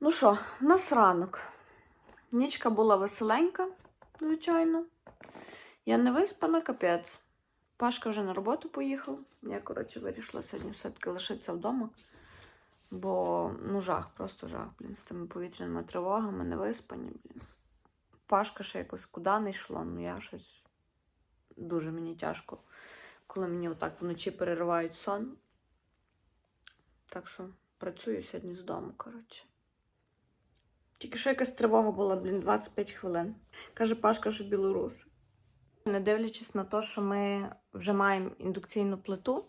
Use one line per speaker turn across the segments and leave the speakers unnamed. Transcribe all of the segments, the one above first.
Ну що, у нас ранок. Нічка була веселенька, звичайно. Я не виспана, капець. Пашка вже на роботу поїхав. Я, коротше, вирішила сьогодні все-таки лишитися вдома. Бо ну жах, просто жах, блін, з тими повітряними тривогами, не виспані, блін. Пашка ще якось куди не йшло, ну я щось дуже мені тяжко, коли мені отак вночі переривають сон. Так що працюю сьогодні з дому, коротше. Тільки що якась тривога була, блін, 25 хвилин. Каже Пашка, що білорус. Не дивлячись на те, що ми вже маємо індукційну плиту.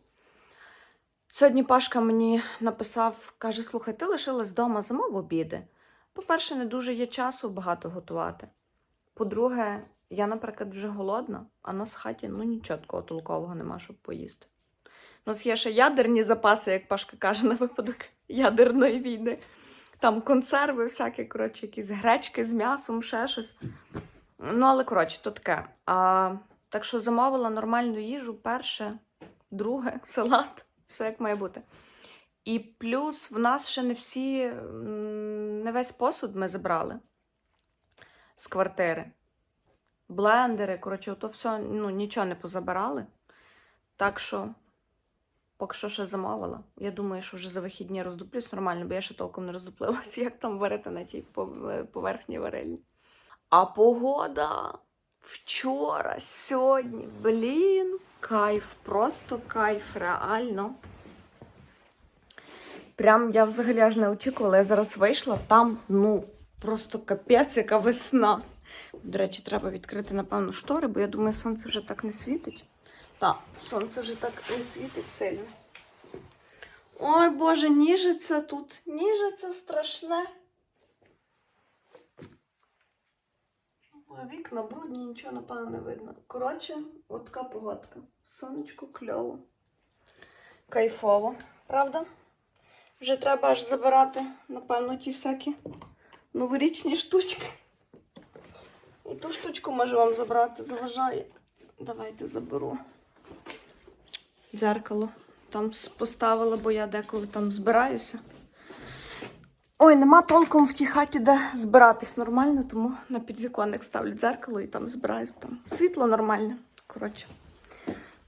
Сьогодні Пашка мені написав, каже: слухай, ти лишилась вдома замов обіди. По-перше, не дуже є часу багато готувати. По-друге, я, наприклад, вже голодна, а нас в хаті ну нічого такого толкового нема, щоб поїсти. У нас є ще ядерні запаси, як Пашка каже, на випадок ядерної війни. Там консерви, всякі, коротше, якісь гречки з м'ясом, ще щось. Ну, але коротше, то таке. А, так що замовила нормальну їжу, перше, друге, салат, все як має бути. І плюс в нас ще не всі, не весь посуд ми забрали з квартири. Блендери, коротше, то все, ну, нічого не позабирали. Так що, поки що ще замовила. Я думаю, що вже за вихідні роздуплюсь нормально, бо я ще толком не роздуплилася, як там варити на тій поверхні варильні. А погода вчора, сьогодні, блін, кайф, просто кайф, реально. Прям я взагалі аж не очікувала. Я зараз вийшла, там, ну, просто капець, яка весна. До речі, треба відкрити, напевно, штори, бо я думаю, сонце вже так не світить. Так, сонце вже так не світить сильно. Ой, Боже, ніжиться тут, ніжиться страшне. Вікна брудні, нічого, напевно, не видно. Коротше, от така погодка. Сонечко кльово. Кайфово, правда? Вже треба аж забирати, напевно, ті всякі новорічні штучки. І ту штучку можу вам забрати, заважає. Давайте заберу. Дзеркало там поставила, бо я деколи там збираюся. Ой, нема толком в тій хаті, де збиратись нормально, тому на підвіконник ставлю дзеркало і там збираюсь. Там світло нормальне. Коротше.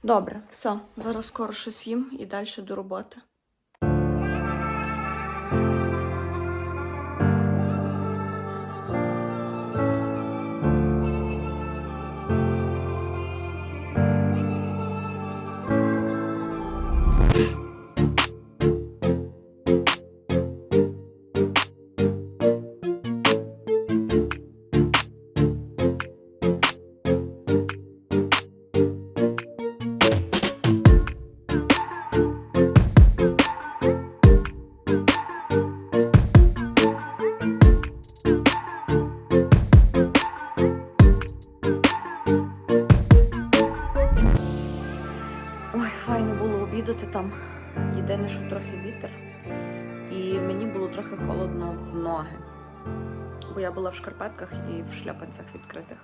Добре, все. Зараз скоро щось їм і далі до роботи. Було трохи холодно в ноги. Бо я була в шкарпетках і в шляпанцях відкритих.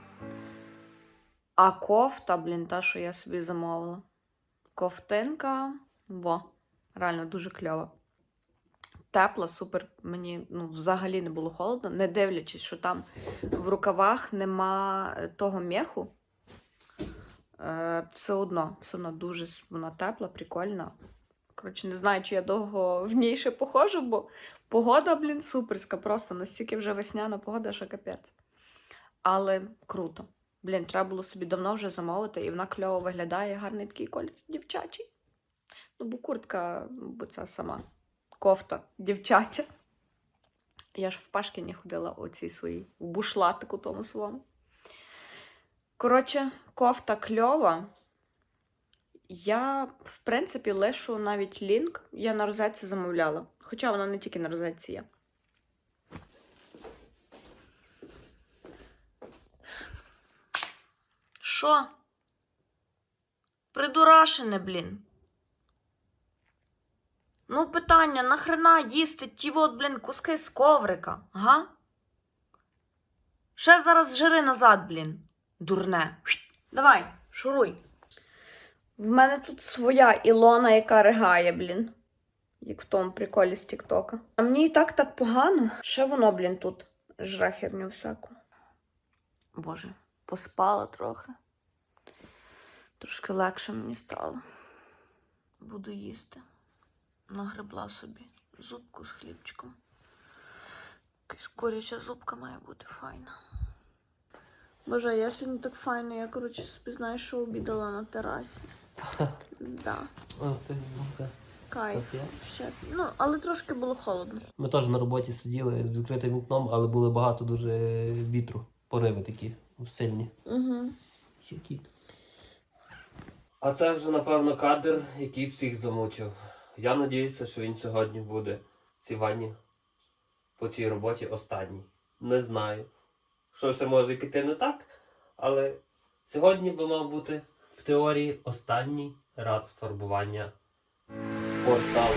А кофта, блін, та, що я собі замовила. Ковтинка, во, реально дуже кльова. Тепла, супер. Мені ну, взагалі не було холодно, не дивлячись, що там в рукавах нема е, того м'яху. Е, все одно, все одно дуже вона тепла, прикольна. Коротше, не знаю, чи я довго в ній ще походжу, бо погода, блін, суперська, просто настільки вже весняна погода, що капець. Але круто. Блін, треба було собі давно вже замовити, і вона кльово виглядає, гарний такий колір дівчачий. Ну, бо куртка, бо ця сама кофта дівчача. Я ж в Пашкіні ходила у цій своїй у бушлатику тому своєму. Коротше, кофта кльова. Я, в принципі, лишу навіть лінк. Я на розетці замовляла. Хоча вона не тільки на розетці є. Що? Придурашене, блін. Ну, питання, нахрена їсти ті от, блін, куски з коврика, га? Ще зараз жири назад, блін. Дурне. Давай, шуруй. В мене тут своя Ілона, яка ригає, блін. як в тому приколі з Тіктока. А мені і так так погано. Ще воно, блін, тут жре херню всяку. Боже, поспала трохи. Трошки легше мені стало. Буду їсти. Нагребла собі зубку з хлібчиком. Якась куряча зубка має бути файна. Боже, я сьогодні так файно, я, коротше, собі знаєш, що обідала на терасі. Да,
А, ти ну,
кайф.
Так,
Ще. Ну, але трошки було холодно.
Ми теж на роботі сиділи з відкритим вікном, але було багато дуже вітру, пориви такі сильні.
Угу.
Ще кіт. А це вже, напевно, кадр, який всіх замучив. Я надіюся, що він сьогодні буде в цій ванні по цій роботі останній. Не знаю, що ще може піти не так, але сьогодні би мав бути в теорії останній раз фарбування порталу.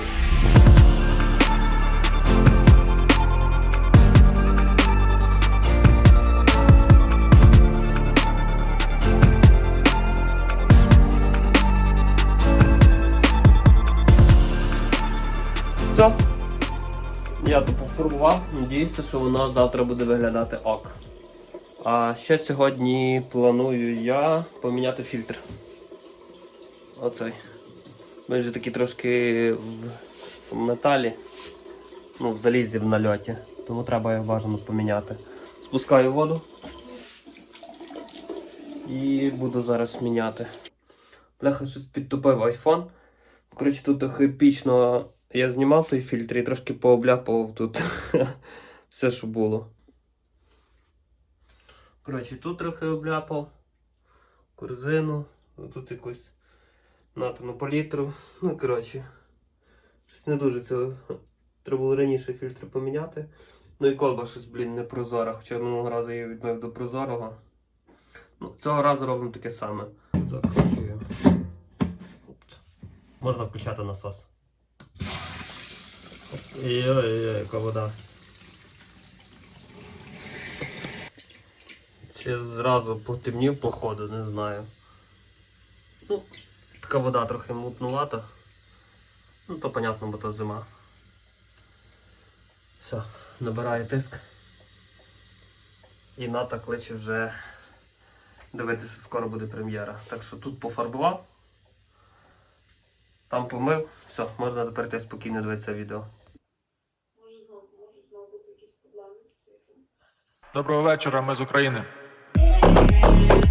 Все. Я то пофарбував, надіюся, що воно завтра буде виглядати ок. А ще сьогодні планую я поміняти фільтр. Оцей. Він же такий трошки в металі, ну, в залізі в нальоті. Тому треба його бажано поміняти. Спускаю воду і буду зараз міняти. Бляха, щось підтупив айфон. Коротше, тут епічно я знімав той фільтр і трошки пообляпував тут все, що було. Коротше, тут трохи обляпав корзину, тут якусь натану палітру. Ну, коротше, щось не дуже цього. Треба було раніше фільтр поміняти. Ну і колба щось, блін, не прозора, хоча я минулого разу її відмив до прозорого. Ну, цього разу робимо таке саме. Закручуємо. Можна включати насос. Ой-ой-ой, яка. Чи зразу потемнів, походу, не знаю. Ну, така вода трохи мутнувата. Ну, то понятно, бо то зима. Все, набирає тиск. І ната кличе вже дивитися, скоро буде прем'єра. Так що тут пофарбував, там помив, все, можна тепер йти спокійно дивитися відео.
Може знову, можуть знову бути якісь проблеми з світлом.
Доброго вечора, ми з України. Thank you.